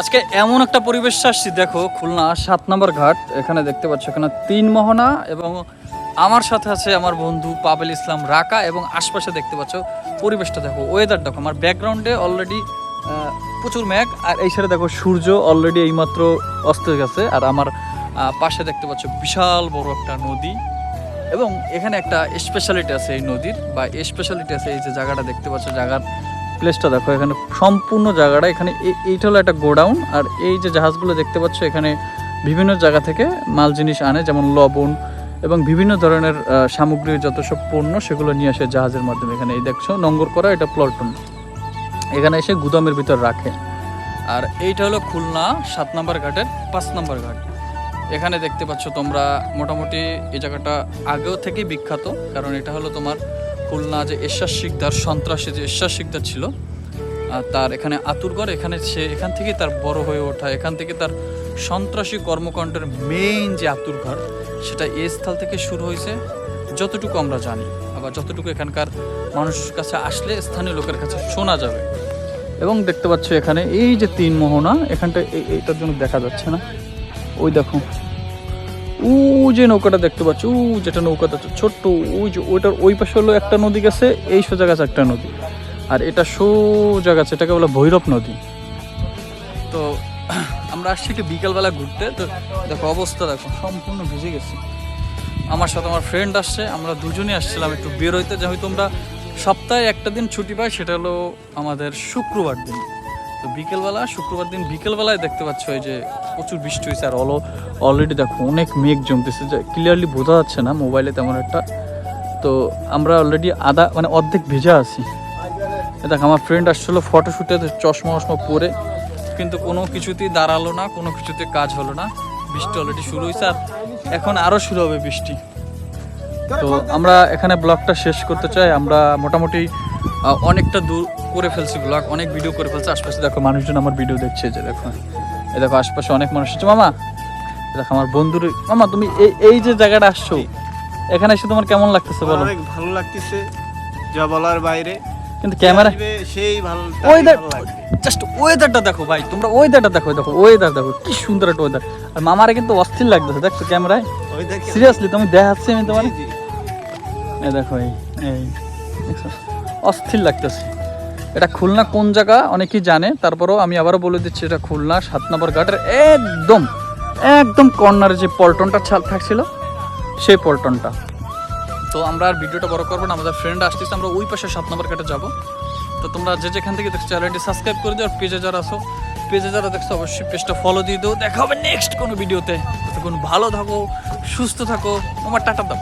আজকে এমন একটা পরিবেশ আসছি, দেখো, খুলনা, সাত নম্বর ঘাট। এখানে দেখতে পাচ্ছ, এখানে তিন মোহনা এবং আমার সাথে আছে আমার বন্ধু পাবেল ইসলাম রাকা এবং আশপাশে দেখতে পাচ্ছ পরিবেশটা, দেখো ওয়েদার দেখো, আমার ব্যাকগ্রাউন্ডে অলরেডি প্রচুর মেঘ, আর এই সাইডে দেখো সূর্য অলরেডি এইমাত্র অস্ত গেছে, আর আমার পাশে দেখতে পাচ্ছ বিশাল বড় একটা নদী এবং এখানে একটা স্পেশালিটি আছে এই নদীর, বা স্পেশালিটি আছে এই যে জায়গাটা দেখতে পাচ্ছ, জায়গার প্লেসটা দেখো, এখানে সম্পূর্ণ জায়গাটা, এখানে এইটা হলো একটা গোডাউন, আর এই যে জাহাজগুলো দেখতে পাচ্ছ, এখানে বিভিন্ন জায়গা থেকে মাল জিনিস আনে, যেমন লবণ এবং বিভিন্ন ধরনের সামগ্রী যত সব পণ্য, সেগুলো নিয়ে আসে জাহাজের মাধ্যমে। এখানে এই দেখছ, নঙ্গর করা, এটা প্লটন। এখানে এসে গুদামের ভিতর রাখে। আর এইটা হলো খুলনা, সাত নম্বর ঘাটের পাঁচ নম্বর ঘাট। এখানে দেখতে পাচ্ছ তোমরা, মোটামুটি এই জায়গাটা আগেও থেকেই বিখ্যাত, কারণ এটা হলো তোমার খুলনা যে এরশাদ শিকদার, সন্ত্রাসী যে এরশাদ শিকদার ছিল আর তার এখানে আতুরগড় এখানে সে এখান থেকে তার বড় হয়ে ওঠা, এখান থেকে তার সন্ত্রাসী কর্মকাণ্ডের মেইন যে আতুরঘর সেটা এই স্থল থেকে শুরু হয়েছে, যতটুকু আমরা জানি, আবার যতটুকু এখানকার মানুষের কাছে আসলে স্থানীয় লোকের কাছে শোনা যাবে। এবং দেখতে পাচ্ছ এখানে এই যে তিন মোহনা, এখানটা এই- এইটার জন্য দেখা যাচ্ছে না। ওই দেখো ও যে নৌকাটা দেখতে পাচ্ছ, ও যেটা নৌকাটা ছোট্ট, ওই যে ওইটার ওই পাশে হলো একটা নদী গেছে, এই সোজা গেছে একটা নদী। আর এটা সোজা গেছে, এটাকে বলে ভৈরব নদী। তো আমরা আসছি একটু বিকালবেলা ঘুরতে, তো দেখো অবস্থা দেখো, সম্পূর্ণ ভিজে গেছি। আমার সাথে আমার ফ্রেন্ড আসছে, আমরা দুজনেই আসছিলাম একটু বের হইতে যে হয়তো আমরা সপ্তাহে একটা দিন ছুটি পাই সেটা হলো আমাদের শুক্রবার দিন। তো বিকেলবেলা, শুক্রবার দিন বিকেলবেলায় দেখতে পাচ্ছ এই যে প্রচুর বৃষ্টি হয়েছে আর অল অলরেডি দেখো অনেক মেঘ জমতেছে। যে ক্লিয়ারলি বোঝা যাচ্ছে না মোবাইলে তেমন একটা। তো আমরা অলরেডি আধা মানে অর্ধেক ভেজা আছি। দেখ, আমার ফ্রেন্ড আসছিল ফটোশ্যুটে চশমা মশমা পরে। কিন্তু কোনো কিছুতেই দাঁড়াল না, কোনো কিছুতে কাজ হলো না। বৃষ্টি অলরেডি শুরু হয়েছে আর এখন আরও শুরু হবে বৃষ্টি। তো আমরা এখানে ব্লগটা শেষ করতে চাই। আমরা মোটামুটি অনেকটা দূর করে ফেলছি ব্লগ অনেক ভিডিও করে ফেলছি। আশপাশে দেখো মানুষজন আমার ভিডিও দেখছে, যে দেখো। এ দেখো আশপাশে অনেক মানুষ আছে। মামা দেখো আমার বন্ধুর মামা তুমি এই এই যে জায়গাটা আসছো এখানে এসে তোমার কেমন লাগতেছে বলো? অনেক ভালো লাগতেছে যা বলার বাইরে। কিন্তু ক্যামেরা সেই ভালো ওয়েদার জাস্ট ওয়েদারটা দেখো ভাই তোমরা ওয়েদারটা দেখো দেখো ওয়েদার দেখো কি সুন্দর একটা ওয়েদার আর মামারে কিন্তু অস্থির লাগতেছে দেখছ ক্যামেরায়? সিরিয়াসলি তুমি দেখাচ্ছি আমি তোমার। এই দেখো এই এই অস্থির লাগতেছে। এটা খুলনা কোন জায়গা? অনেকেই জানে। তারপরেও আমি আবারও বলে দিচ্ছি, এটা খুলনা, সাত নম্বর ঘাটের একদম একদম কর্নারে যে পল্টনটা ছাল থাকছিল, সেই পল্টনটা। তো আমরা আর ভিডিওটা বড় করব না, আমাদের ফ্রেন্ড আসতেছে, আমরা ওই পাশে সাত নম্বর ঘাটে যাব। তো তোমরা যে যেখান থেকে দেখছ চ্যানেলটি সাবস্ক্রাইব করে দিও, আর পেজে যারা আসো পেজে যারা দেখছ, অবশ্যই পেজটা ফলো দিয়ে দিও। দেখা হবে নেক্সট কোনো ভিডিওতে ততক্ষণ ভালো থাকো, সুস্থ থাকো। আমার টাটা দাও।